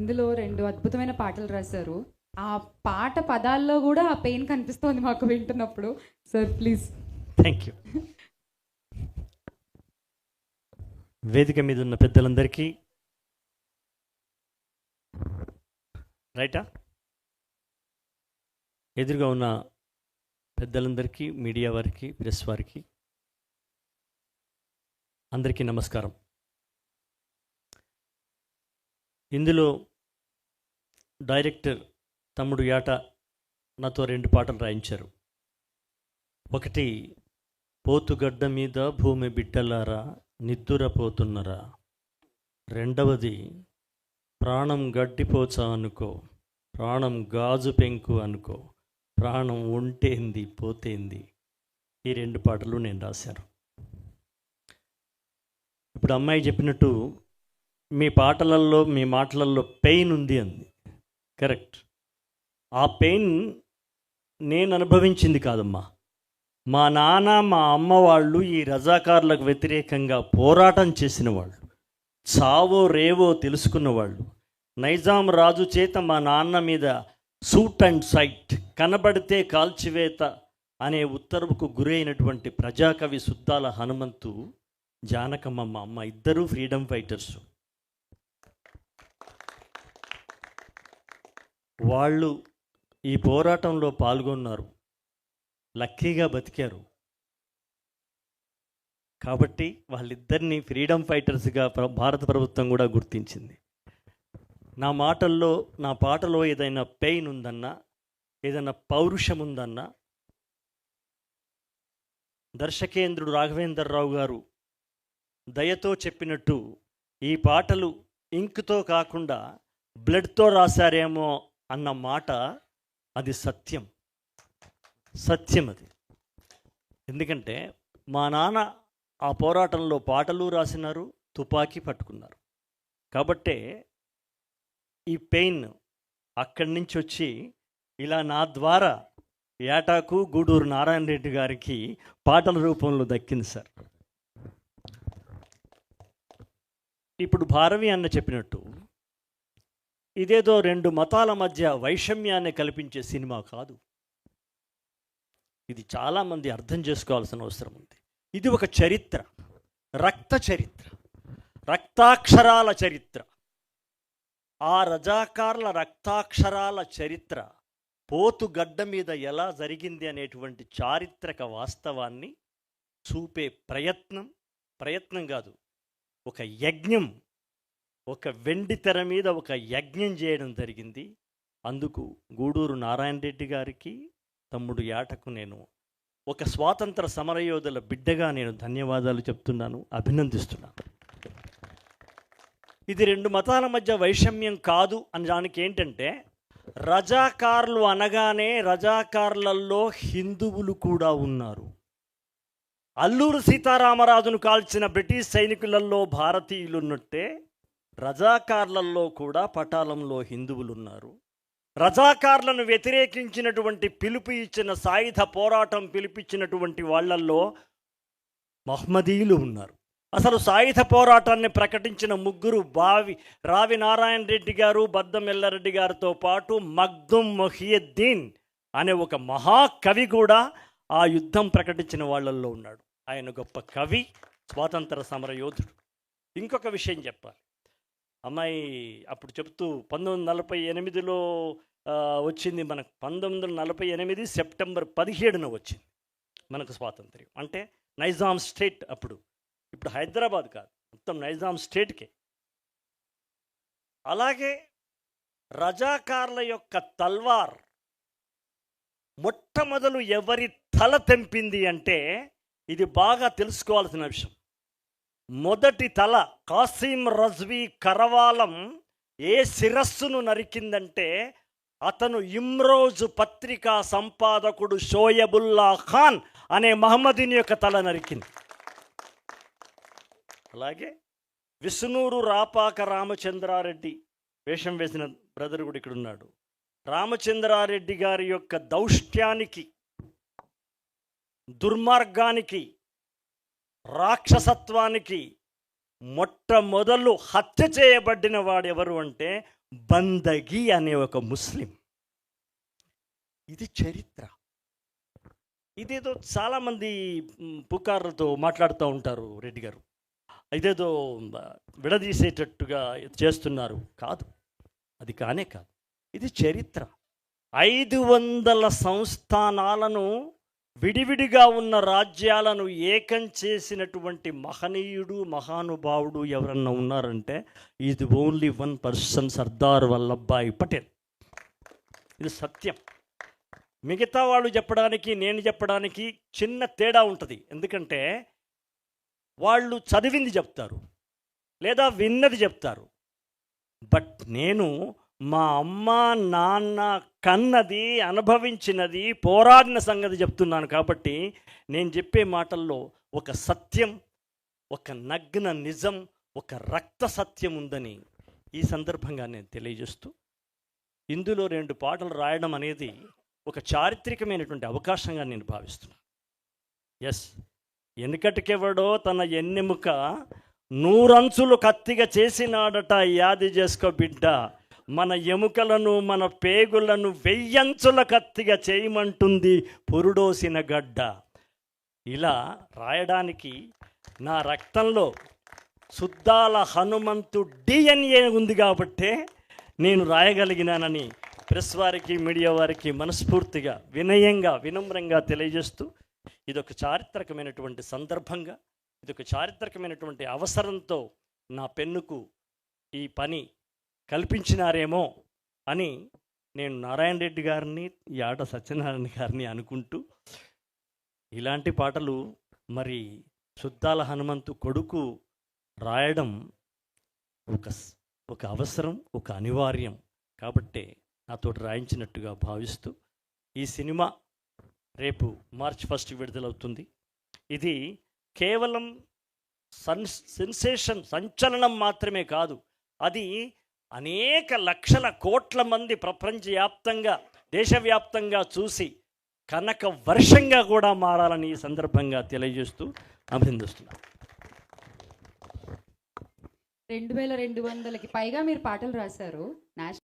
ఇందులో రెండు అద్భుతమైన పాటలు రాశారు. ఆ పాట పదాల్లో కూడా ఆ పెయిన్ కనిపిస్తోంది మాకు వింటున్నప్పుడు. Sir please. థ్యాంక్ యూ వేదిక మీద ఉన్న పెద్దలందరికీ రైటా? ఎదురుగా ఉన్న పెద్దలందరికీ మీడియా వారికి ప్రెస్ వారికి అందరికీ నమస్కారం. ఇందులో డైరెక్టర్ తమ్ముడు యాట నాతో రెండు పాటలు రాయించారు. ఒకటి పోతుగడ్డ మీద భూమి బిడ్డలారా నిద్దురపోతున్నరా. రెండవది ప్రాణం గడ్డిపోచా అనుకో ప్రాణం గాజు పెంకు అనుకో ప్రాణం ఉంటేంది పోతేంది. ఈ రెండు పాటలు నేను రాశాను. ఇప్పుడు అమ్మాయి చెప్పినట్టు మీ పాటలలో మీ మాటలలో పెయిన్ ఉంది అంది. కరెక్ట్. ఆ పెయిన్ నేను అనుభవించింది కాదమ్మా. మా నాన్న మా అమ్మ వాళ్ళు ఈ రజాకారులకు వ్యతిరేకంగా పోరాటం చేసిన వాళ్ళు చావో రేవో తెలుసుకున్న వాళ్ళు నైజాం రాజు చేత మా నాన్న మీద సూట్ అండ్ సైట్ కనబడితే కాల్చివేత అనే ఉత్తర్వుకు గురైనటువంటి ప్రజాకవి సుద్దాల హనుమంతు జానకమ్మ మా అమ్మ ఇద్దరూ ఫ్రీడమ్ ఫైటర్స్. వాళ్ళు ఈ పోరాటంలో పాల్గొన్నారు. లక్కీగా బతికారు. కాబట్టి వాళ్ళిద్దరిని ఫ్రీడమ్ ఫైటర్స్గా భారత ప్రభుత్వం కూడా గుర్తించింది. నా మాటల్లో నా పాటలో ఏదైనా పెయిన్ ఉందన్నా ఏదైనా పౌరుషం ఉందన్నా దర్శకేంద్రుడు రాఘవేంద్రరావు గారు దయతో చెప్పినట్టు ఈ పాటలు ఇంకుతో కాకుండా బ్లడ్తో రాశారేమో అన్న మాట అది సత్యం. సత్యం అది. ఎందుకంటే మా నాన్న ఆ పోరాటంలో పాటలు రాసినారు తుపాకీ పట్టుకున్నారు. కాబట్టే ఈ పెయిన్ అక్కడి నుంచి వచ్చి ఇలా నా ద్వారా ఏటాకు గూడూరు నారాయణ రెడ్డి గారికి పాటల రూపంలో దక్కింది సార్. ఇప్పుడు భారవి అన్న చెప్పినట్టు ఇదేదో రెండు మతాల మధ్య వైషమ్యాన్ని కల్పించే సినిమా కాదు. ఇది చాలామంది అర్థం చేసుకోవాల్సిన అవసరం ఉంది. ఇది ఒక చరిత్ర. రక్త చరిత్ర. రక్తాక్షరాల చరిత్ర. ఆ రజాకార్ల రక్తాక్షరాల చరిత్ర పోతుగడ్డ మీద ఎలా జరిగింది అనేటువంటి చారిత్రక వాస్తవాన్ని చూపే ప్రయత్నం ప్రయత్నం కాదు ఒక యజ్ఞం ఒక వెండి తెర మీద ఒక యజ్ఞం చేయడం జరిగింది. అందుకు గూడూరు నారాయణ రెడ్డి గారికి తమ్ముడు యాటకు నేను ఒక స్వాతంత్ర సమరయోధుల బిడ్డగా నేను ధన్యవాదాలు చెప్తున్నాను అభినందిస్తున్నాను. ఇది రెండు మతాల మధ్య వైషమ్యం కాదు అని దానికి ఏంటంటే రజాకారులు అనగానే రజాకారులలో హిందువులు కూడా ఉన్నారు. అల్లూరు సీతారామరాజును కాల్చిన బ్రిటిష్ సైనికులలో భారతీయులు ఉన్నట్టే రజాకార్లలో కూడా పటాలంలో హిందువులు ఉన్నారు రజాకార్లను వ్యతిరేకించినటువంటి పిలుపు ఇచ్చిన సాయుధ పోరాటం పిలిపించినటువంటి వాళ్ళల్లో మహ్మదీయులు ఉన్నారు. అసలు సాయుధ పోరాటాన్ని ప్రకటించిన ముగ్గురు బావి రావి నారాయణ రెడ్డి గారు బద్దం ఎల్లారెడ్డి గారితో పాటు మగ్దుం మొహియద్దీన్ అనే ఒక మహాకవి కూడా ఆ యుద్ధం ప్రకటించిన వాళ్ళల్లో ఉన్నాడు. ఆయన గొప్ప కవి స్వాతంత్ర సమరయోధుడు. ఇంకొక విషయం చెప్పాలి. అమ్మాయి అప్పుడు చెప్తూ పంతొమ్మిది నలభై ఎనిమిదిలో వచ్చింది మనకు. పంతొమ్మిది వందల నలభై ఎనిమిది సెప్టెంబర్ పదిహేడున వచ్చింది మనకు స్వాతంత్ర్యం. అంటే నైజాం స్టేట్ అప్పుడు. ఇప్పుడు హైదరాబాద్ కాదు. మొత్తం నైజాం స్టేట్కే. అలాగే రజాకార్ల యొక్క తల్వార్ మొట్టమొదలు ఎవరి తల తెంపింది అంటే ఇది బాగా తెలుసుకోవాల్సిన విషయం. మొదటి తల కాసిం రజ్వీ కరవాలం ఏ శిరస్సును నరికిందంటే అతను ఇమ్రోజు పత్రికా సంపాదకుడు షోయబుల్లా ఖాన్ అనే మహమ్మదీని యొక్క తల నరికింది. అలాగే విష్ణూరు రాపాక రామచంద్రారెడ్డి వేషం వేసిన బ్రదర్ కూడా ఇక్కడ ఉన్నాడు రామచంద్రారెడ్డి గారి యొక్క దౌష్ట్యానికి దుర్మార్గానికి రాక్షసత్వానికి మొట్టమొదలు హత్య చేయబడిన వాడు ఎవరు అంటే బందగి అనే ఒక ముస్లిం. ఇది చరిత్ర. ఇదేదో చాలామంది పుకార్లతో మాట్లాడుతూ ఉంటారు రెడ్డి గారు. ఇదేదో విడదీసేటట్టుగా చేస్తున్నారు. కాదు. అది కానే కాదు. ఇది చరిత్ర. ఐదు వందల సంస్థానాలను విడివిడిగా ఉన్న రాజ్యాలను ఏకం చేసినటువంటి మహనీయుడు మహానుభావుడు ఎవరన్నా ఉన్నారంటే ఇది only one person Sardar Vallabhbhai Patel. ఇది సత్యం. మిగతా వాళ్ళు చెప్పడానికి నేను చెప్పడానికి చిన్న తేడా ఉంటుంది. ఎందుకంటే వాళ్ళు చదివింది చెప్తారు లేదా విన్నది చెప్తారు. బట్ నేను మా అమ్మ నాన్న కన్నది అనుభవించినది పోరాడిన సంగతి చెప్తున్నాను కాబట్టి నేను చెప్పే మాటల్లో ఒక సత్యం ఒక నగ్న నిజం ఒక రక్త సత్యం ఉందని ఈ సందర్భంగా నేను తెలియజేస్తూ ఇందులో రెండు పాటలు రాయడం అనేది ఒక చారిత్రకమైనటువంటి అవకాశంగా నేను భావిస్తున్నాను. ఎస్ వెనుకటికెవడో తన ఎన్నెముక నూరంచులు కత్తిగా చేసినాడట యాది చేసుకో బిడ్డ. మన ఎముకలను మన పేగులను వెయ్యంచుల కత్తిగా చేయమంటుంది పురుడోసిన గడ్డ. ఇలా రాయడానికి నా రక్తంలో శుద్ధాల హనుమంతు డిఎన్ఏ ఉంది కాబట్టే నేను రాయగలిగినానని ప్రెస్ వారికి మీడియా వారికి మనస్ఫూర్తిగా వినయంగా వినమ్రంగా తెలియజేస్తూ ఇదొక చారిత్రకమైనటువంటి సందర్భంగా ఇదొక చారిత్రకమైనటువంటి అవసరంతో నా పెన్నుకు ఈ పని కల్పించినారేమో అని నేను నారాయణ రెడ్డి గారిని యాట సత్యనారాయణ గారిని అనుకుంటూ ఇలాంటి పాటలు మరి శుద్ధాల హనుమంతు కొడుకు రాయడం ఒక ఒక అవసరం ఒక అనివార్యం కాబట్టే నాతో రాయించినట్టుగా భావిస్తూ ఈ సినిమా రేపు మార్చ్ ఫస్ట్ విడుదలవుతుంది. ఇది కేవలం సన్ సెన్సేషన్ సంచలనం మాత్రమే కాదు. అది అనేక లక్షల కోట్ల మంది ప్రపంచవ్యాప్తంగా దేశవ్యాప్తంగా చూసి కనక వర్షంగా కూడా మారాలని ఈ సందర్భంగా తెలియజేస్తూ అభినందిస్తున్నాను రెండు వేల రెండు వందలకి పైగా మీరు పాటలు రాశారు. నేషనల్